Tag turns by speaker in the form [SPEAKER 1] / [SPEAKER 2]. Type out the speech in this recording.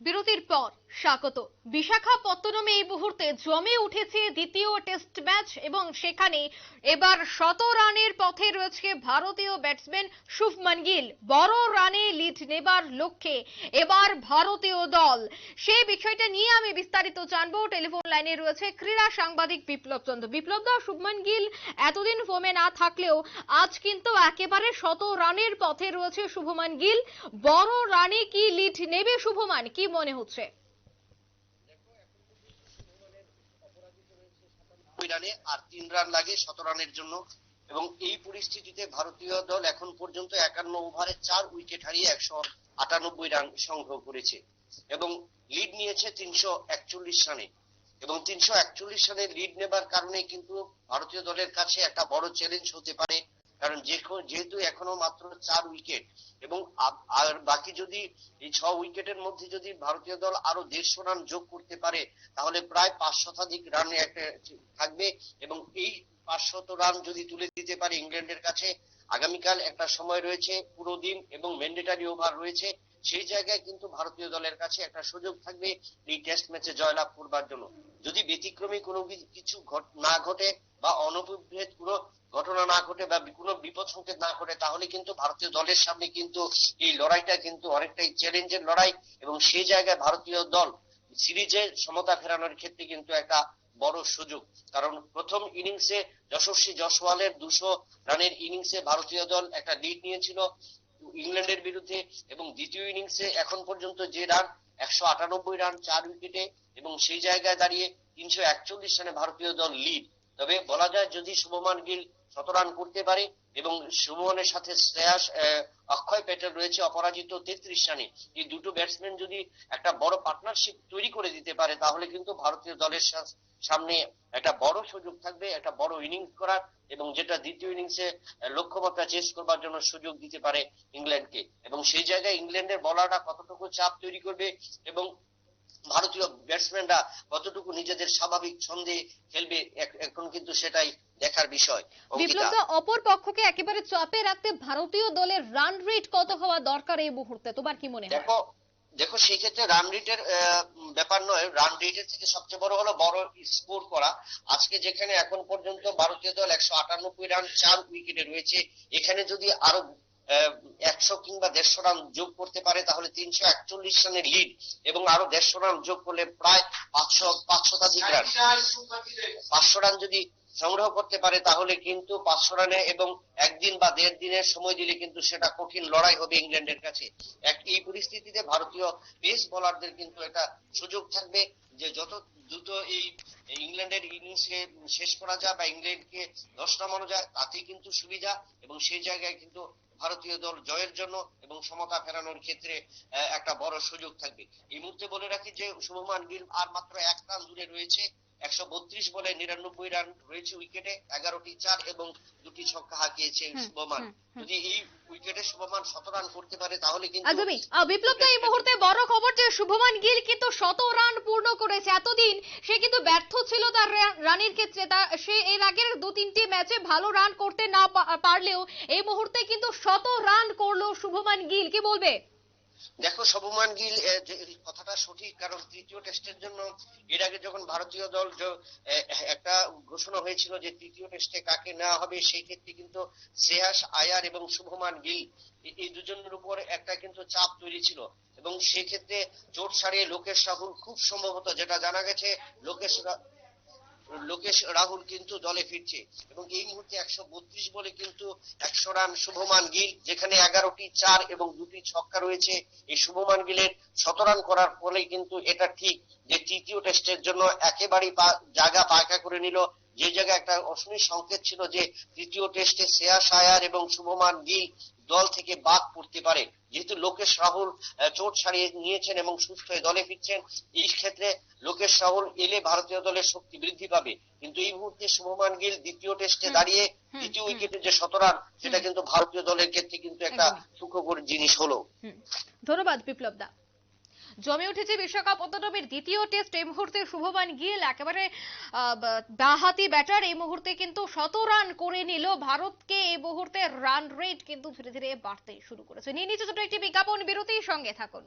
[SPEAKER 1] বিরতির পর স্বাগত। বিশাখাপত্তনমে এই মুহূর্তে জমে উঠেছে দ্বিতীয় টেস্ট ম্যাচ এবং সেখানে এবার শত রানের পথে রয়েছে ভারতীয় ব্যাটসম্যান শুভমান গিল বড় রানে লিড নেবার লক্ষ্যে এবার ভারতীয় দল। সেই বিষয়টা নিয়ে আমি বিস্তারিত জানব। টেলিফোন লাইনে রয়েছে ক্রীড়া সাংবাদিক বিপ্লব চন্দ্র। বিপ্লব দা শুভমান গিল এতদিন ফোমে না থাকলেও আজ কিন্তু একেবারে শত রানের পথে রয়েছে শুভমান গিল বড় রানে কি লিড নেবে শুভমান? কি মনে হচ্ছে?
[SPEAKER 2] দুই রানে আর তিন রান লাগে শত রানের জন্য। এবং এই পরিস্থিতিতে ভারতীয় দল এখন পর্যন্ত একান্ন ওভারে চার উইকেট হারিয়ে একশো আটানব্বই রান সংগ্রহ করেছে এবং লিড নিয়েছে তিনশো একচল্লিশ রানে। এবং তিনশো একচল্লিশ রানে লিড নেবার কারণে কিন্তু ভারতীয় দলের কাছে একটা বড় চ্যালেঞ্জ হতে পারে কারণ যেহেতু এখনও মাত্র চার উইকেট, এবং আর বাকি যদি এই ছ উইকেটের মধ্যে যদি ভারতীয় দল আরও দেড়শো রান যোগ করতে পারে, তাহলে প্রায় পাঁচ শতাধিক রানে একটা থাকবে, এবং এই পাঁচশত রান যদি তুলে দিতে পারে ইংল্যান্ডের কাছে, আগামীকাল একটা সময় রয়েছে পুরো দিন এবং ম্যান্ডেটারি ওভার রয়েছে। সেই জায়গায় কিন্তু ভারতীয় দলের কাছে একটা সুযোগ থাকবে এই টেস্ট ম্যাচে জয়লাভ করবার জন্য। যদি ব্যতিক্রমী কোনো কিছু না ঘটে বা অনভিভেদ কোনো ঘটনা না ঘটে বা কোনো বিপদ সংকেত না ঘটে, তাহলে কিন্তু ভারতীয় দলের সামনে কিন্তু এই লড়াইটা কিন্তু অনেকটাই চ্যালেঞ্জের লড়াই এবং সেই জায়গায় ভারতীয় দল সিরিজে সমতা ফেরানোর ক্ষেত্রে কিন্তু একটা বড় সুযোগ। কারণ প্রথম ইনিংসে যশস্বী জসওয়ালের দুশো রানের ইনিংসে ভারতীয় দল একটা লিড নিয়েছিল। ইংল্যান্ডের বিরুদ্ধে এবং দ্বিতীয় ইনিংসে এখন পর্যন্ত যে রান, একশো আটানব্বই রান, চার উইকেটে এবং সেই জায়গায় দাঁড়িয়ে তিনশো একচল্লিশ রানে ভারতীয় দল লিড তবে বলা যায় যদি শুভমান গিল শত রান করতে পারে এবং শুভমানের সাথে শ্রেয়াস অক্ষয় প্যাটেল রয়েছে, অপরাজিত তেত্রিশ রানে। এই দুটো ব্যাটসম্যান যদি একটা বড় পার্টনারশিপ তৈরি করে দিতে পারে, তাহলে কিন্তু ভারতীয় দলের সামনে একটা বড় সুযোগ থাকবে, একটা বড় ইনিংস করার এবং যেটা দ্বিতীয় ইনিংসে লক্ষ্যমাত্রা চেস করবার জন্য সুযোগ দিতে পারে ইংল্যান্ডকে। এবং সেই জায়গায় ইংল্যান্ডের বলাররা কতটুকু চাপ তৈরি করবে এবং ভারতীয় ব্যাটসম্যানরা কতটুকু নিজেদের স্বাভাবিক ছন্দে খেলবে এখন কিন্তু সেটাই দেখার বিষয়। অঙ্কিতা।
[SPEAKER 1] বিপ্লব দা অপর পক্ষকে একেবারে চাপে রাখতে ভারতীয় দলের রান রেট কত হওয়া দরকার এই মুহূর্তে? তোমার কি মনে হয়?
[SPEAKER 2] দেখো দেখো সেই ক্ষেত্রে রান রেটের ব্যাপার নয়। রান রেটের থেকে সবচেয়ে বড় হলো বড় স্কোর করা। আজকে যেখানে এখন পর্যন্ত ভারতীয় দল একশো আটানব্বই রান চার উইকেটে রয়েছে। এখানে যদি আরও একশো কিংবা দেড়শো রান যোগ করতে পারে, তাহলে তিনশো একচল্লিশ রানের লিড এবং আরও দেড়শো রান যোগ করলে প্রায় পাঁচশো, পাঁচ শতাধিক রান। পাঁচশো রান যদি সংগ্রহ করতে পারে, তাহলে কিন্তু পাঁচশো রানে এবং একদিন বা দেড় দিনের সময় দিলে কিন্তু সেটা কঠিন লড়াই হবে ইংল্যান্ডের কাছে। এক, এই পরিস্থিতিতে ভারতীয় পেস বোলারদের কিন্তু একটা সুযোগ থাকবে যে যত দ্রুত এই ইংল্যান্ডের ইনিংসকে শেষ করা যায় বা ইংল্যান্ডকে দশ নামানো যায়, তাতেই কিন্তু সুবিধা এবং সেই জায়গায় কিন্তু ভারতীয় দল জয়ের জন্য এবং সমতা ফেরানোর ক্ষেত্রে একটা বড় সুযোগ থাকবে। এই মুহূর্তে বলে রাখি যে শুভমান গিল আর মাত্র এক রান দূরে রয়েছে। একশো বত্রিশ বলে নিরানব্বই রান রয়েছে উইকেটে এগারোটি চার এবং দুটি ছক্কা হাঁকিয়েছে শুভমান। যদি এই উইকেটে শুভমান শত রান করতে পারে তাহলে কিন্তু
[SPEAKER 1] একদমই। বিপ্লব এই মুহূর্তে বড় খবর যে শুভমান গিল কিন্তু শত রান পূর্ণ করেছে। এতদিন সে কিন্তু ব্যর্থ ছিল তার রানের ক্ষেত্রে। তা সে এর আগের দু তিনটি ম্যাচে ভালো রান করতে না পারলেও এই মুহূর্তে কিন্তু শত রান করল শুভমান গিল। কি বলবে?
[SPEAKER 2] দেখো শুভমান গিল কথাটা সঠিক, কারণ তৃতীয় টেস্টের জন্য এর আগে যখন ভারতীয় দল একটা ঘোষণা হয়েছিল যে তৃতীয় টেস্টে কাকে নেওয়া হবে, সেই ক্ষেত্রে কিন্তু শ্রেয়াস আয়ার এবং শুভমান গিল এই দুজনের উপর একটা কিন্তু চাপ তৈরি ছিল। এবং সেই ক্ষেত্রে চোট সারিয়ে লোকেশ রাহুল খুব সম্ভবত, যেটা জানা গেছে, লোকেশ লোকেশ রাহুল কিন্তু দলে ফিরছে। এবং এই মুহূর্তে একশো বত্রিশ বলে কিন্তু একশো রান শুভমান গিল, যেখানে এগারোটি চার এবং দুটি ছক্কা রয়েছে। এই শুভমান গিলের শত রান করার ফলে কিন্তু এটা ঠিক যে তৃতীয় টেস্টের জন্য একেবারেই জায়গা পাকা করে নিল যে জায়গায় একটা অশ্লীল সংকেত ছিল যে তৃতীয় টেস্টে শ্রেয়াস আয়ার এবং শুভমান গিল দল থেকে বাদ পড়তে পারে। যেহেতু লোকেশ রাহুল চোট ছাড়িয়ে নিয়েছেন এবং সুস্থ হয়ে দলে ফিরছেন এই ক্ষেত্রে লোকেশ রাহুল এলে ভারতীয় দলের শক্তি বৃদ্ধি পাবে। কিন্তু এই মুহূর্তে শুভমান গিল দ্বিতীয় টেস্টে দাঁড়িয়ে দ্বিতীয় উইকেটে যে শতরান সেটা কিন্তু ভারতীয় দলের ক্ষেত্রে কিন্তু একটা। সুখকর জিনিস হলো।
[SPEAKER 1] ধন্যবাদ বিপ্লব দা। জমে উঠেছে বিশ্বকাপ বিশ্বকাপত্তনমের দ্বিতীয় টেস্ট এই মুহূর্তে শুভমান গিল, একেবারে বাঁহাতি ব্যাটার এই মুহূর্তে কিন্তু শত রান করে নিল ভারতকে। এই মুহূর্তে রান রেট কিন্তু ধীরে ধীরে বাড়তে শুরু করেছে। নিয়ে নিচ্ছে ছোট একটি বিজ্ঞাপন। বিরতির সঙ্গে থাকুন।